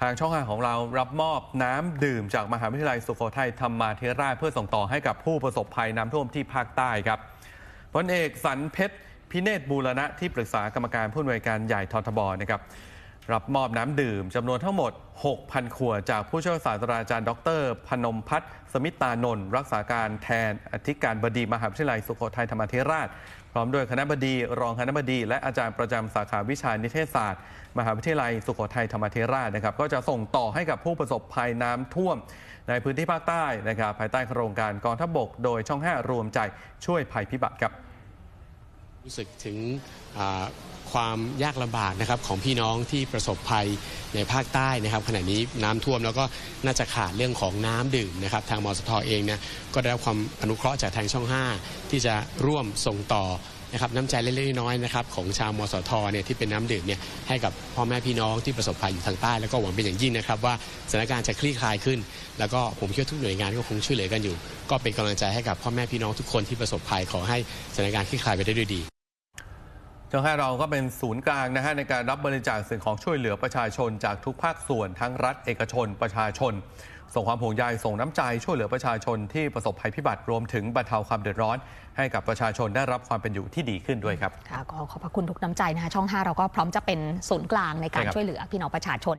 ทางช่องทางของเรารับมอบน้ำดื่มจากมหาวิทยาลัยสุโขทัยธรรมาธิราชเพื่อส่งต่อให้กับผู้ประสบภัยน้ำท่วมที่ภาคใต้ครับพลเอกสันเพชรพิเนตบูรณะที่ปรึกษากรรมการผู้อำนวยการใหญ่ททบนะครับ รับมอบน้ำดื่มจำนวนทั้งหมด 6,000 ขวด จากผู้ช่วยศาสตราจารย์ ดร พนมพัฒน์สมิตานนท์รักษาการแทนอธิการบดีมหาวิทยาลัยสุโขทัยธรรมาธิราช พร้อมด้วยคณะบดี รองคณะบดี และอาจารย์ประจำสาขาวิชานิเทศศาสตร์ มหาวิทยาลัยสุโขทัยธรรมาธิราชนะครับ ก็จะส่งต่อให้กับผู้ประสบภัยน้ำท่วม ในพื้นที่ภาคใต้นะครับภายใต้โครงการกองทัพบก โดยช่อง 5 รวมใจช่วยภัยพิบัติครับ รู้สึกถึงความยากลำบากนะครับของพี่น้องที่ประสบภัยในภาคใต้นะครับขณะนี้น้ำท่วมแล้วก็น่าจะขาดเรื่องของน้ำดื่มนะครับทางมสทเองเนี่ยก็ได้รับความอนุเคราะห์จากทางช่อง 5 ที่จะร่วมส่งต่อนะครับน้ำใจเล็กๆน้อยๆนะครับของชาวมสทเนี่ยที่เป็นน้ำดื่มเนี่ยให้กับพ่อแม่พี่น้องที่ประสบภัยอยู่ทางใต้ แล้วก็หวังเป็นอย่างยิ่งนะครับว่าสถานการณ์จะคลี่คลายขึ้น แล้วก็ผมคิดว่าทุกหน่วยงานก็คงช่วยเหลือกันอยู่ ก็เป็นกำลังใจให้กับพ่อแม่พี่น้องทุกคนที่ประสบภัยขอให้สถานการณ์คลี่คลายไปได้ด้วยดี ช่องห้าเราก็เป็นศูนย์กลางนะฮะในการรับบริจาคสิ่งของช่วยเหลือประชาชนจากทุกภาคส่วนทั้งรัฐเอกชนประชาชน ส่งความห่วงใยส่งน้ำใจช่วยเหลือประชาชนที่ประสบภัยพิบัติรวมถึงบรรเทาความเดือดร้อน ให้กับประชาชนได้รับความเป็นอยู่ที่ดีขึ้นด้วยครับ ค่ะก็ขอบพระคุณทุกน้ำใจนะคะช่อง 5 เราก็พร้อมจะเป็นศูนย์กลางในการใช่ครับ ช่วยเหลือพี่น้องประชาชน